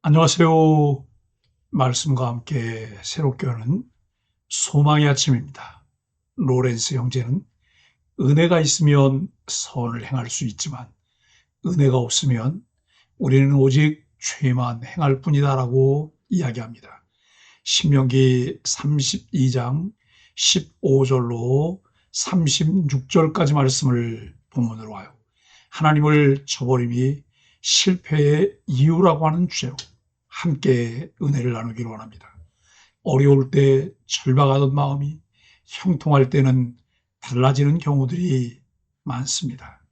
안녕하세요. 말씀과 함께 새롭게 하는 소망의 아침입니다. 로렌스 형제는 은혜가 있으면 선을 행할 수 있지만 은혜가 없으면 우리는 오직 죄만 행할 뿐이다라고 이야기합니다. 신명기 32장 15절로 36절까지 말씀을 본문으로 와요. 하나님을 저버림이 실패의 이유라고 하는 주제로 함께 은혜를 나누기를 원합니다. 어려울 때 절박하던 마음이 형통할 때는 달라지는 경우들이 많습니다.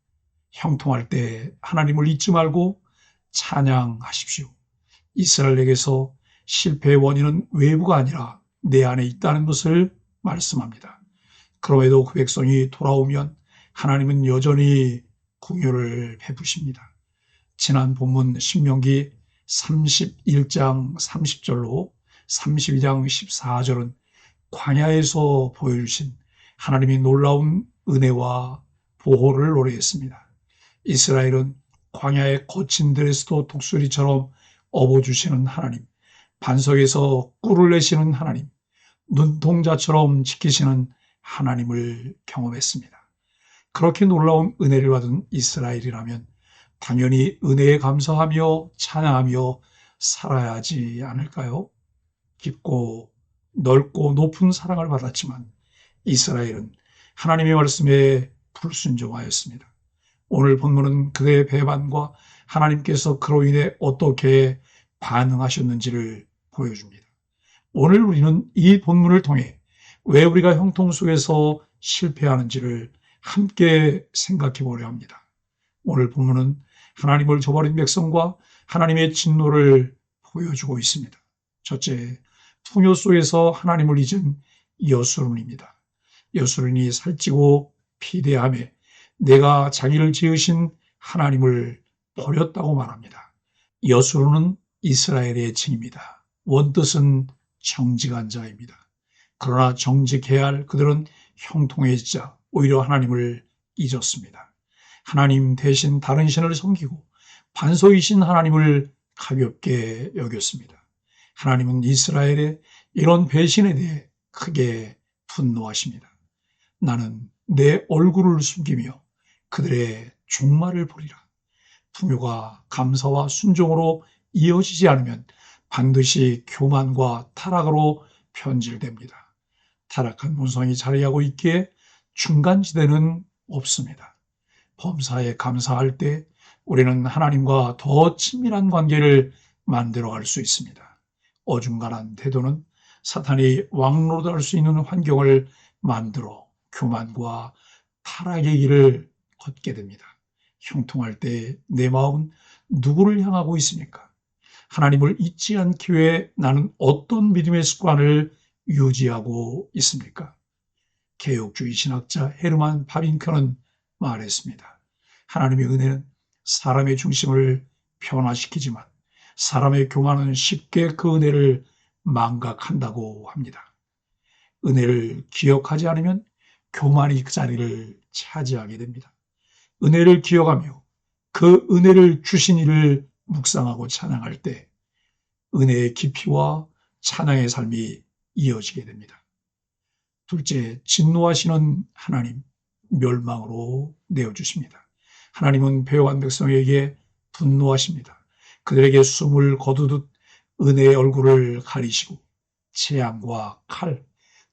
형통할 때 하나님을 잊지 말고 찬양하십시오. 이스라엘에게서 실패의 원인은 외부가 아니라 내 안에 있다는 것을 말씀합니다. 그럼에도 그 백성이 돌아오면 하나님은 여전히 궁유를 베푸십니다. 지난 본문 신명기 31장 30절로 32장 14절은 광야에서 보여주신 하나님의 놀라운 은혜와 보호를 노래했습니다. 이스라엘은 광야의 거친 들에서도 독수리처럼 업어주시는 하나님, 반석에서 꿀을 내시는 하나님, 눈동자처럼 지키시는 하나님을 경험했습니다. 그렇게 놀라운 은혜를 받은 이스라엘이라면 당연히 은혜에 감사하며 찬양하며 살아야 하지 않을까요? 깊고 넓고 높은 사랑을 받았지만 이스라엘은 하나님의 말씀에 불순종하였습니다. 오늘 본문은 그의 배반과 하나님께서 그로 인해 어떻게 반응하셨는지를 보여줍니다. 오늘 우리는 이 본문을 통해 왜 우리가 형통 속에서 실패하는지를 함께 생각해 보려 합니다. 오늘 본문은 하나님을 저버린 백성과 하나님의 진노를 보여주고 있습니다. 첫째, 풍요 속에서 하나님을 잊은 여수론입니다. 여수론이 살찌고 피대함에 내가 자기를 지으신 하나님을 버렸다고 말합니다. 여수론은 이스라엘의 칭입니다. 원뜻은 정직한 자입니다. 그러나 정직해야 할 그들은 형통해지자 오히려 하나님을 잊었습니다. 하나님 대신 다른 신을 섬기고 반석이신 하나님을 가볍게 여겼습니다. 하나님은 이스라엘의 이런 배신에 대해 크게 분노하십니다. 나는 내 얼굴을 숨기며 그들의 종말을 보리라. 풍요가 감사와 순종으로 이어지지 않으면 반드시 교만과 타락으로 변질됩니다. 타락한 문성이 자리하고 있기에 중간지대는 없습니다. 범사에 감사할 때 우리는 하나님과 더 친밀한 관계를 만들어 갈 수 있습니다. 어중간한 태도는 사탄이 왕노릇할 수 있는 환경을 만들어 교만과 타락의 길을 걷게 됩니다. 형통할 때 내 마음은 누구를 향하고 있습니까? 하나님을 잊지 않기 위해 나는 어떤 믿음의 습관을 유지하고 있습니까? 개혁주의 신학자 헤르만 바빙크는 말했습니다. 하나님의 은혜는 사람의 중심을 변화시키지만 사람의 교만은 쉽게 그 은혜를 망각한다고 합니다. 은혜를 기억하지 않으면 교만이 그 자리를 차지하게 됩니다. 은혜를 기억하며 그 은혜를 주신 이를 묵상하고 찬양할 때 은혜의 깊이와 찬양의 삶이 이어지게 됩니다. 둘째, 진노하시는 하나님, 멸망으로 내어주십니다. 하나님은 배워간 백성에게 분노하십니다. 그들에게 숨을 거두듯 은혜의 얼굴을 가리시고 재앙과 칼,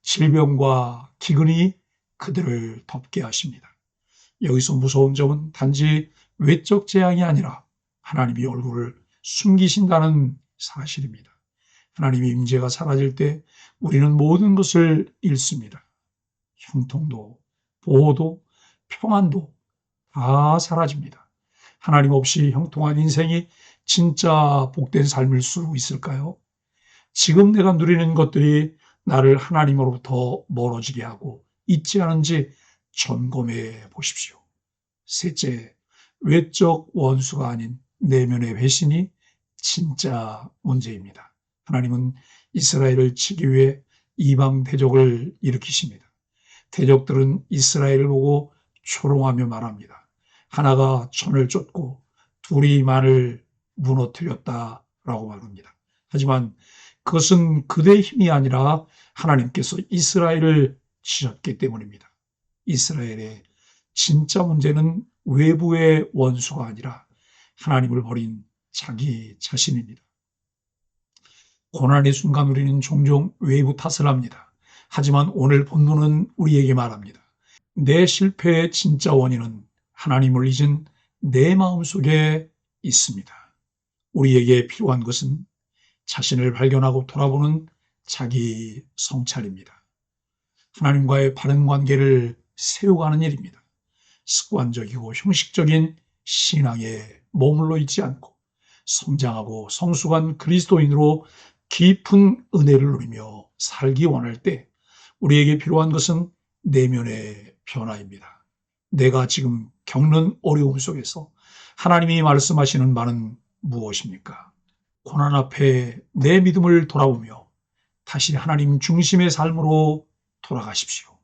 질병과 기근이 그들을 덮게 하십니다. 여기서 무서운 점은 단지 외적 재앙이 아니라 하나님이 얼굴을 숨기신다는 사실입니다. 하나님의 임재가 사라질 때 우리는 모든 것을 잃습니다. 형통도 보호도 평안도 다 사라집니다. 하나님 없이 형통한 인생이 진짜 복된 삶일 수 있을까요? 지금 내가 누리는 것들이 나를 하나님으로부터 멀어지게 하고 있지 않은지 점검해 보십시오. 셋째, 외적 원수가 아닌 내면의 회신이 진짜 문제입니다. 하나님은 이스라엘을 치기 위해 이방 대적을 일으키십니다. 대적들은 이스라엘을 보고 초롱하며 말합니다. 하나가 천을 쫓고 둘이 만을 무너뜨렸다 라고 말합니다. 하지만 그것은 그대의 힘이 아니라 하나님께서 이스라엘을 치셨기 때문입니다. 이스라엘의 진짜 문제는 외부의 원수가 아니라 하나님을 버린 자기 자신입니다. 고난의 순간 우리는 종종 외부 탓을 합니다. 하지만 오늘 본문은 우리에게 말합니다. 내 실패의 진짜 원인은 하나님을 잊은 내 마음 속에 있습니다. 우리에게 필요한 것은 자신을 발견하고 돌아보는 자기 성찰입니다. 하나님과의 바른 관계를 세워가는 일입니다. 습관적이고 형식적인 신앙에 머물러 있지 않고 성장하고 성숙한 그리스도인으로 깊은 은혜를 누리며 살기 원할 때 우리에게 필요한 것은 내면의 변화입니다. 내가 지금 겪는 어려움 속에서 하나님이 말씀하시는 말은 무엇입니까? 고난 앞에 내 믿음을 돌아보며 다시 하나님 중심의 삶으로 돌아가십시오.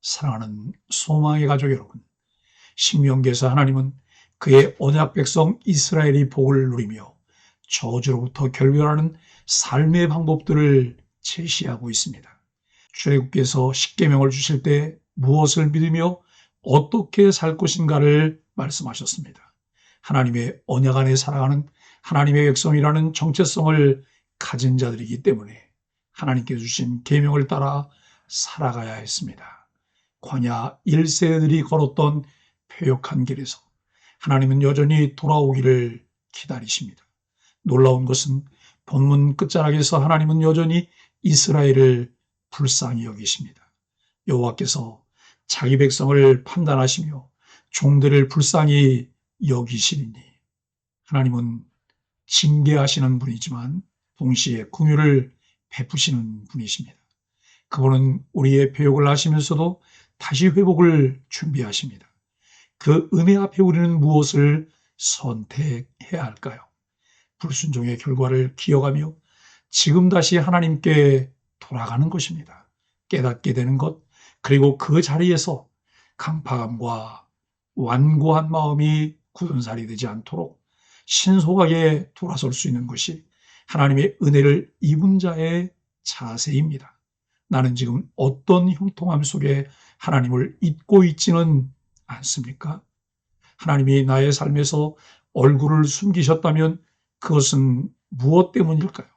사랑하는 소망의 가족 여러분, 신명기에서 하나님은 그의 언약 백성 이스라엘이 복을 누리며 저주로부터 결별하는 삶의 방법들을 제시하고 있습니다. 출애굽께서 십계명을 주실 때 무엇을 믿으며 어떻게 살 것인가를 말씀하셨습니다. 하나님의 언약 안에 살아가는 하나님의 백성이라는 정체성을 가진 자들이기 때문에 하나님께 주신 계명을 따라 살아가야 했습니다. 광야 1세들이 걸었던 폐역한 길에서 하나님은 여전히 돌아오기를 기다리십니다. 놀라운 것은 본문 끝자락에서 하나님은 여전히 이스라엘을 불쌍히 여기십니다. 여호와께서 자기 백성을 판단하시며 종들을 불쌍히 여기시리니 하나님은 징계하시는 분이지만 동시에 궁유를 베푸시는 분이십니다. 그분은 우리의 배역을 하시면서도 다시 회복을 준비하십니다. 그 은혜 앞에 우리는 무엇을 선택해야 할까요? 불순종의 결과를 기억하며 지금 다시 하나님께 돌아가는 것입니다. 깨닫게 되는 것, 그리고 그 자리에서 강파감과 완고한 마음이 굳은 살이 되지 않도록 신속하게 돌아설 수 있는 것이 하나님의 은혜를 입은 자의 자세입니다. 나는 지금 어떤 형통함 속에 하나님을 잊고 있지는 않습니까? 하나님이 나의 삶에서 얼굴을 숨기셨다면 그것은 무엇 때문일까요?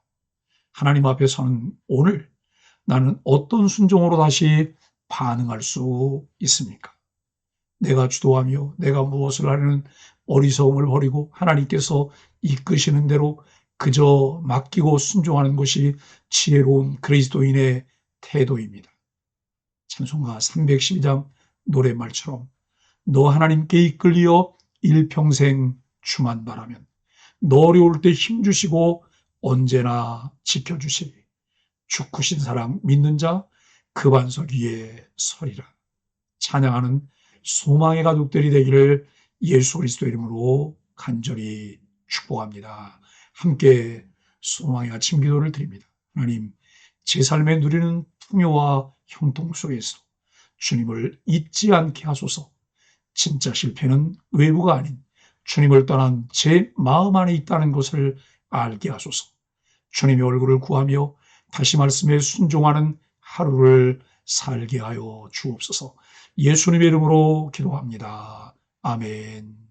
하나님 앞에 서는 오늘 나는 어떤 순종으로 다시 반응할 수 있습니까? 내가 주도하며 내가 무엇을 하려는 어리석음을 버리고 하나님께서 이끄시는 대로 그저 맡기고 순종하는 것이 지혜로운 그리스도인의 태도입니다. 찬송가 312장 노래말처럼 너 하나님께 이끌리어 일평생 주만 바라면 너 어려울 때 힘주시고 언제나 지켜주시리. 주 크신 사랑 믿는 자 그 반석 위에 서리라. 찬양하는 소망의 가족들이 되기를 예수 그리스도 이름으로 간절히 축복합니다. 함께 소망의 아침 기도를 드립니다. 하나님, 제 삶에 누리는 풍요와 형통 속에서 주님을 잊지 않게 하소서. 진짜 실패는 외부가 아닌 주님을 떠난 제 마음 안에 있다는 것을 알게 하소서. 주님의 얼굴을 구하며 다시 말씀에 순종하는 하루를 살게 하여 주옵소서. 예수님의 이름으로 기도합니다. 아멘.